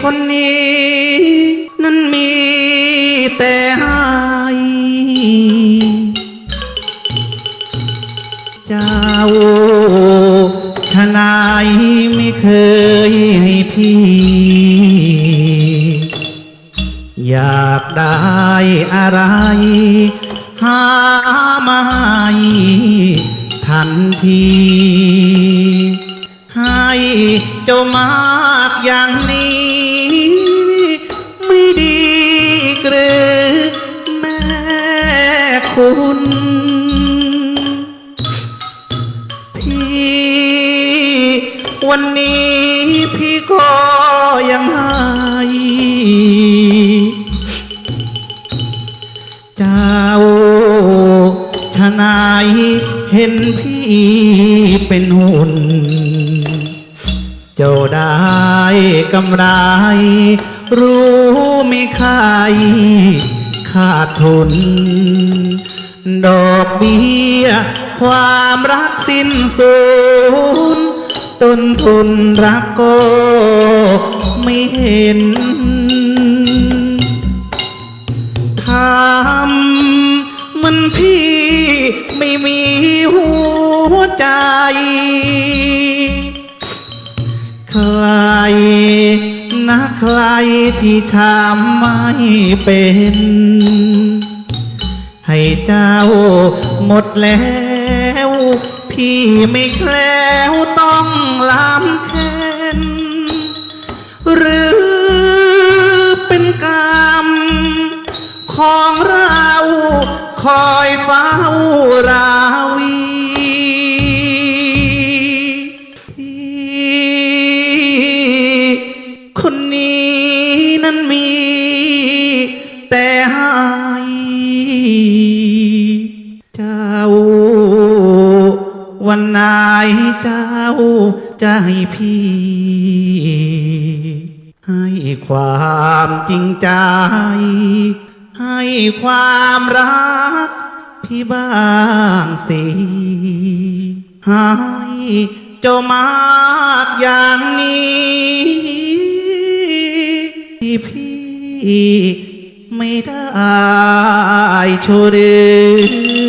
คนนี้ นั้นมีแต่ให้เจ้าชนายไม่เคยให้พี่ อยากได้อะไร หามาให้ทันที ให้เจ้ามากอย่างนี้ ไม่ดีหรือแม่คุณพี่วันนี้พี่ก็ยังให้เจ้าชนายเห็นพี่เป็นหุ่น เจ้าได้กำไร รู้ไม่ใครขาดทุน ดอกเบี้ย ความรักสิ้นสูญต้นทุนรักก็ไม่เห็นทำมันพี่ไม่มีหัวใจ ใครนะใครที่ทำไม่เป็น ให้เจ้าหมดแล้ว พี่ไม่แคล้วต้องลำแค้นหรือเป็นกรรม ของเราคอยเฝ้าราวี แต่ให้เจ้า วันไหนเจ้าจะให้พี่ ให้ความจริงใจ ให้ความรัก พี่บ้างสิให้เจ้ามากอย่างนี้ที่พี่ ไม่ได้โชว์เดือ